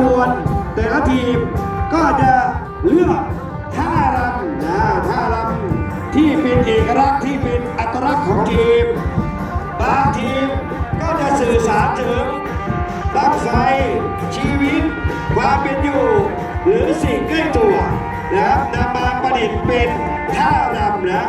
บวน แต่ละทีมก็จะเลือกท่ารำนะท่ารำที่เป็นเอกลักษณ์ที่เป็นอัตลักษณ์ของทีม บางทีมก็จะสื่อสารถึงบังไฟชีวิต ความเป็นอยู่ หรือสิ่งใกล้ตัวนะครับนำมาประดิษฐ์เป็นท่ารำนะ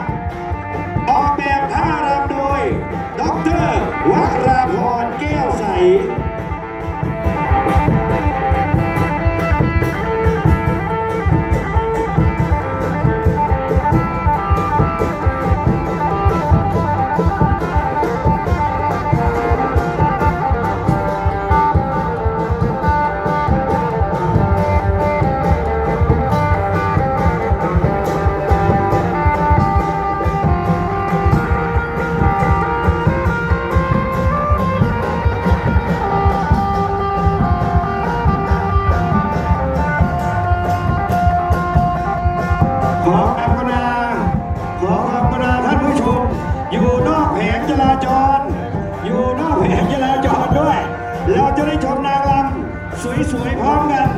อยู่นอกแผงจราจร อยู่นอกแผงจราจรด้วย เราจะได้ชมนางรำสวยๆพร้อมกัน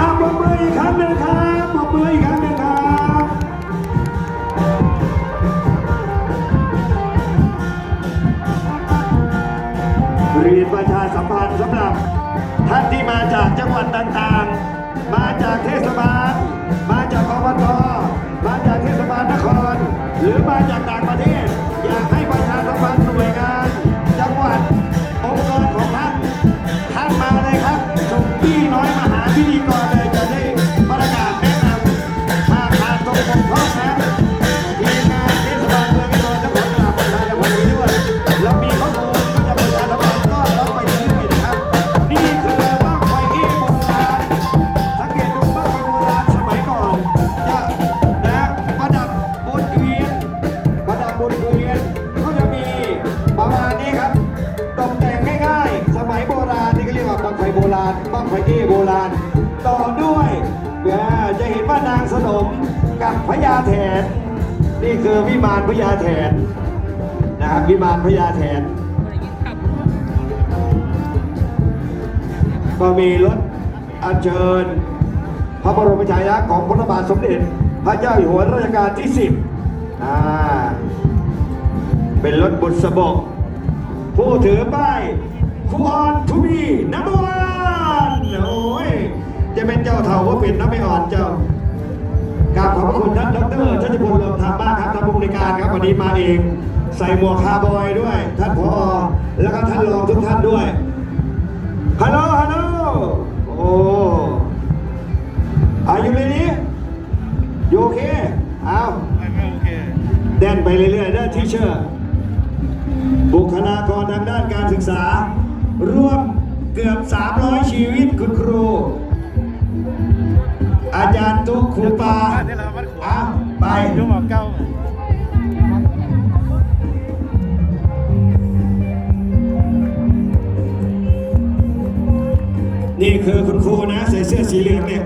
อะปรบมืออีกครั้งหนึ่งครับปรบมืออีกครั้งหนึ่งครับเรียนประชาสัมพันธ์สำหรับ ท่านที่มาจากจังหวัดต่างๆ มาจากเทศบาล มาจากอบตมาจากเทศบาลนคร หรือมาจากต่างประเทศ มกับพญาแถนนี่คือวิมานพญาแถนนะครับวิมานพญาแถนก็มีรถอัญเชิญ พระบรมฉายาของพระบาทสมเด็จ พระเจ้าอยู่หัวรัชกาลที่ 10อ่าเป็นรถบุษบก ผู้ถือป้ายคูออนทูบีนัมวันโอ้ยจะเป็นเจ้าเท่าว่าเป็นน้ำไม่อ่อนเจ้า กราบขอบพระคุณท่านดรชัชพลเลิมธรรมมากครับท่านผู้บริการครับวันนี้มาเอง ใส่หมวกคาร์บอยด้วย ท่านผอแล้วก็ท่านรองทุกท่านด้วยฮัลโหลฮัลโหลโอ้อายุเลยนี้อยู่โอเคเอาไม่ไม่โอเคแดนไปเรื่อยๆเด้อทีเชอร์บุคลากรทางด้านการศึกษา ร่วมเกือบ 300 ชีวิตคุณครู อาจารย์ตุ๊กครูปาบ้านที่เราวัดขวาอะไปยกหมอเก้านี่คือคุณครูนะใส่เสื้อสีเหลืองเนี่ย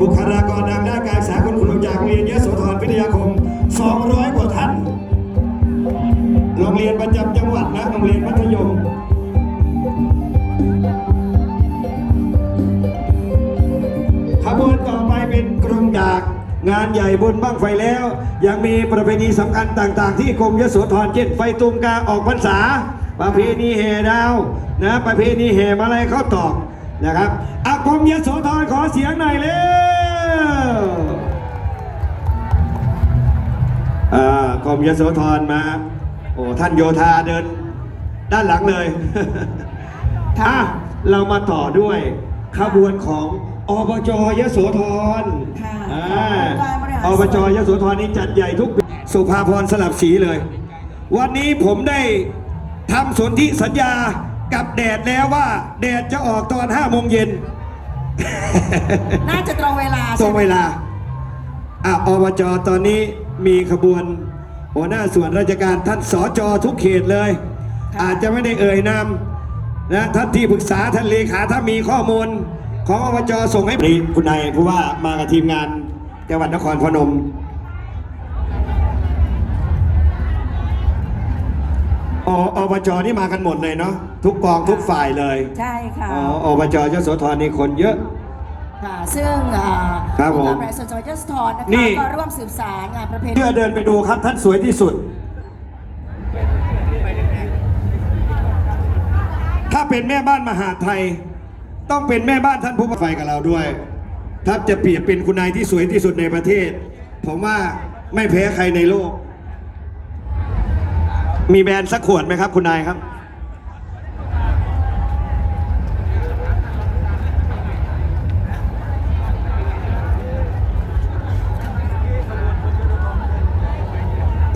บุคลากรทางด้านการศึกษาคุณครูจากโรงเรียนยโสธรพิทยาคม 200 กว่าท่าน โรงเรียนประจำจังหวัดนะ โรงเรียนมัธยม งานใหญ่บนบ้างไฟแล้ว ยังมีประเพณีสำคัญต่างๆ ที่กรมยโสธรเช่นไฟตุมกาออกพรรษา ประเพณีแห่ดาวนะประเพณีแห่มาลัยเข้าวตอกนะครับอากรมยโสธรขอเสียงหน่อยเร็วอ่ากรมยโสธรมาโอ้ท่านโยธาเดิน ด้านหลังเลยอะเรามาต่อด้วยขบวนของอบจยโสธรค่ะอ่าการบริหารอบจยโสธรนี่จัดใหญ่ทุกปีสุภาพรสลับสีเลย วันนี้ผมได้ทำสนธิสัญญากับแดดแล้วว่า แดดจะออกตอนห้าโมงเย็น น่าจะตรงเวลาตรใช่งไหมเวลาอะอบจตอนนี้มีขบวน หัวหน้าส่วนราชการท่านสจทุกเขตเลย อาจจะไม่ได้เอ่ยนามนะท่านที่ปรึกษาท่านเลขาถ้ามีข้อมูล ของอบจส่งให้นี่คุณนายผู้ว่ามากับทีมงานจังหวัดนครพนม ออบจนี่มากันหมดเลยเนาะทุกกองทุกฝ่ายเลยใช่ค่ะอ๋ออบจยโสธรนี่คนเยอะ ค่ะซึ่งอ่าครับผมองค์การบริหารส่วนจังหวัดยโสธรนะนี่ คะก็ร่วมสืบสานงานประเพณี เพื่อเดินไปดูครับท่านสวยที่สุด ถ้าเป็นแม่บ้านมหาดไทย ต้องเป็นแม่บ้านท่านผู้ว่าไฟกับเราด้วยถ้าจะเปรียบเป็นคุณนายที่สวยที่สุดในประเทศ ผมว่าไม่แพ้ใครในโลก มีแบรนด์สักขวดไหมครับคุณนายครับ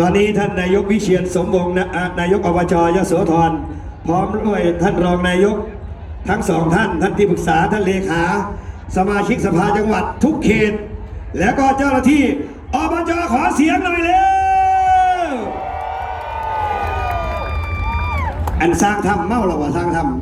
ตอนนี้ท่านนายกวิเชียนสมวงศ์นะอะนายกอบจยโสธรพร้อมด้วยท่านรองนายก ทั้งสองท่านท่านที่ปรึกษาท่านเลขา สมาชิกสภาจังหวัดทุกเขต แล้วก็เจ้าหน้าที่อบจขอเสียงหน่อยเร็วอันสร้างทำเมาหรอวะสร้างทำ